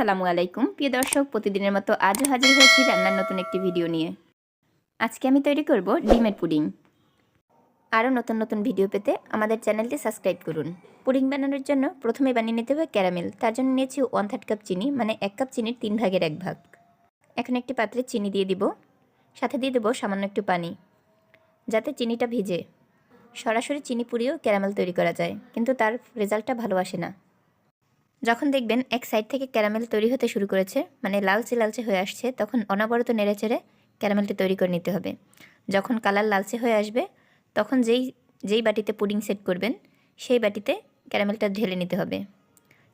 আসসালামু আলাইকুম। প্রিয় দর্শক, প্রতিদিনের মতো আজও হাজির হয়েছি রান্নার নতুন একটি ভিডিও নিয়ে। আজকে আমি তৈরি করব ডিমের পুডিং। আরও নতুন নতুন ভিডিও পেতে আমাদের চ্যানেলটি সাবস্ক্রাইব করুন। পুডিং বানানোর জন্য প্রথমে বানিয়ে নিতে হবে ক্যারামেল। তার জন্য নিয়েছি ওয়ান থার্ড কাপ চিনি মানে এক কাপ চিনির তিন ভাগের এক ভাগ। এখন একটি পাত্রে চিনি দিয়ে দিব। সাথে দিয়ে দেবো সামান্য একটু পানি, যাতে চিনিটা ভিজে। সরাসরি চিনি পুড়িয়েও ক্যারামেল তৈরি করা যায়, কিন্তু তার রেজাল্টটা ভালো আসে না। যখন দেখবেন এক সাইড থেকে ক্যারামেল তৈরি হতে শুরু করেছে মানে লালচে লালচে হয়ে আসছে, তখন অনবরত নেড়ে চেড়ে ক্যারামেলটি তৈরি করে নিতে হবে। যখন কালার লালচে হয়ে আসবে, তখন যেই যেই বাটিতে পুডিং সেট করবেন, সেই বাটিতে ক্যারামেলটা ঢেলে নিতে হবে।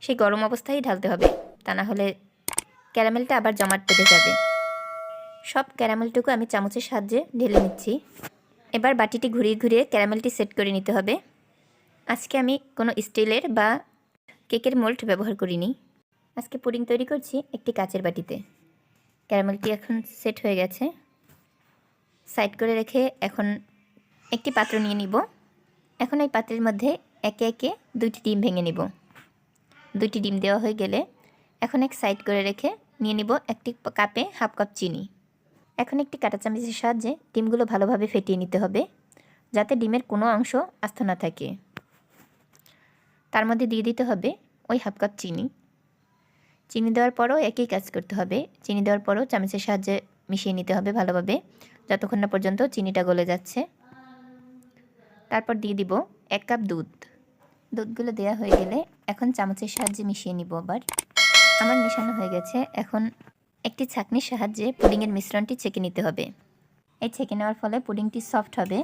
সেই গরম অবস্থায় ঢালতে হবে, তা না হলে ক্যারামেলটা আবার জমাট পেতে যাবে। সব ক্যারামেলটুকু আমি চামচের সাহায্যে ঢেলে নিচ্ছি। এবার বাটিটি ঘুরিয়ে ঘুরিয়ে ক্যারামেলটি সেট করে নিতে হবে। আজকে আমি কোনো স্টিলের বা কেকের মোল্ড ব্যবহার করিনি। আজকে পুডিং তৈরি করছি একটি কাচের বাটিতে। ক্যারামেলটি এখন সেট হয়ে গেছে। সাইড করে রেখে এখন একটি পাত্র নিয়ে নিব। এখন এই পাত্রের মধ্যে একে একে দুইটি ডিম ভেঙে নিব। দুইটি ডিম দেওয়া হয়ে গেলে এখন এক সাইড করে রেখে নিয়ে নিব একটি কাপে হাফ কাপ চিনি। এখন একটি কাঁটা চামচের সাহায্যে ডিমগুলো ভালোভাবে ফেটিয়ে নিতে হবে, যাতে ডিমের কোনো অংশ আস্ত না থাকে। তার মধ্যে দিয়ে দিতে হবে ওই হাফ কাপ চিনি। চিনি দেওয়ার পরও একই কাজ করতে হবে। চিনি দেওয়ার পরও চামচের সাহায্যে মিশিয়ে নিতে হবে ভালোভাবে। যতক্ষণ না পর্যন্ত চিনিটা গলে যাচ্ছে। তারপর দিয়ে দিব এক কাপ দুধ। দুধগুলো দেওয়া হয়ে গেলে এখন চামচের সাহায্যে মিশিয়ে নিব আবার। আমার মেশানো হয়ে গেছে। এখন একটি ছাঁকনির সাহায্যে পুডিংয়ের মিশ্রণটি ছেঁকে নিতে হবে। এই ছেঁকে নেওয়ার ফলে পুডিংটি সফট হবে।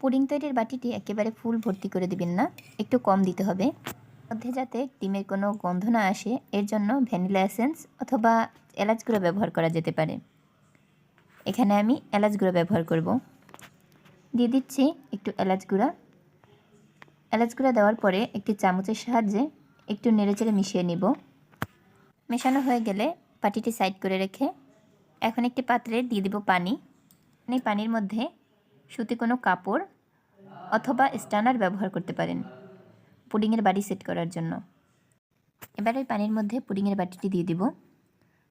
পুডিং তৈরির বাটিটি একেবারে ফুল ভর্তি করে দিবেন না, একটু কম দিতে হবে। মধ্যে যাতে ডিমের কোনো গন্ধ না আসে, এর জন্য ভ্যানিলা এসেন্স অথবা এলাচ গুঁড়ো ব্যবহার করা যেতে পারে। এখানে আমি এলাচ গুঁড়ো ব্যবহার করব। দিয়ে দিচ্ছি একটু এলাচ গুঁড়া। এলাচ গুঁড়া দেওয়ার পরে একটি চামচের সাহায্যে একটু নেড়েচেড়ে মিশিয়ে নিব। মেশানো হয়ে গেলে পাটিটি সাইড করে রেখে এখন একটি পাত্রে দিয়ে দিব পানি। পানির মধ্যে সুতি কোনো কাপড় অথবা স্টানার ব্যবহার করতে পারেন পুডিংয়ের বাড়ি সেট করার জন্য। এবার এই পানির মধ্যে পুডিংয়ের বাটিটি দিয়ে দিব।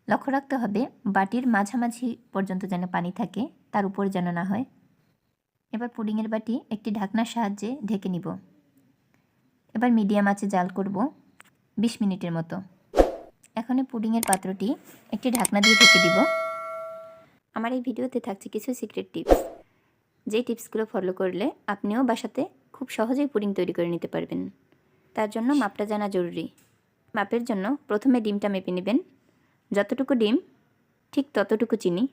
লক্ষ্য রাখতে হবে বাটির মাঝামাঝি পর্যন্ত যেন পানি থাকে, তার উপর যেন না হয়। এবার পুডিংয়ের বাটি একটি ঢাকনার সাহায্যে ঢেকে নিব। এবার মিডিয়াম আঁচে জাল করব বিশ মিনিটের মতো। এখন এই পুডিংয়ের পাত্রটি একটি ঢাকনা দিয়ে ঢেকে দিব। আমার এই ভিডিওতে থাকছে কিছু সিক্রেট টিপস যেই টিপসগুলো ফলো করলে আপনিও বাসাতে খুব সহজেই পুডিং তৈরি করে নিতে পারবেন। তার জন্য মাপটা জানা জরুরি। মাপের জন্য প্রথমে ডিমটা মেপে নেবেন। যতটুকু ডিম, ঠিক ততটুকু চিনি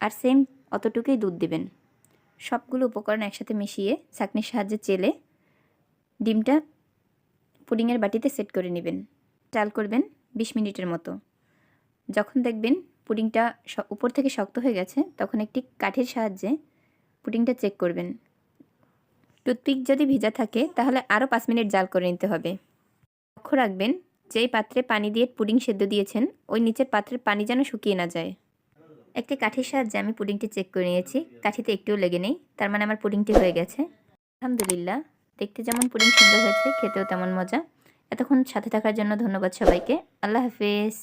আর সেম অতটুকুই দুধ দেবেন। সবগুলো উপকরণ একসাথে মিশিয়ে ছাঁকনির সাহায্যে চেলে ডিমটা পুডিংয়ের বাটিতে সেট করে নেবেন। চাল করবেন বিশ মিনিটের মতো। যখন দেখবেন পুডিংটা উপর থেকে শক্ত হয়ে গেছে, তখন একটি কাঠের সাহায্যে পুডিংটা চেক করবেন। টুথপিক যদি ভিজা থাকে, তাহলে আরও পাঁচ মিনিট জাল করে নিতে হবে। লক্ষ্য রাখবেন, যেই পাত্রে পানি দিয়ে পুডিং সেদ্ধ দিয়েছেন, ওই নিচের পাত্রের পানি যেন শুকিয়ে না যায়। একটি কাঠির সাহায্যে আমি পুডিংটি চেক করে নিয়েছি। কাঠিতে একটুও লেগে নেই, তার মানে আমার পুডিংটি হয়ে গেছে। আলহামদুলিল্লাহ, দেখতে যেমন পুডিং সুন্দর হয়েছে, খেতেও তেমন মজা। এতক্ষণ সাথে থাকার জন্য ধন্যবাদ সবাইকে। আল্লাহ হাফেজ।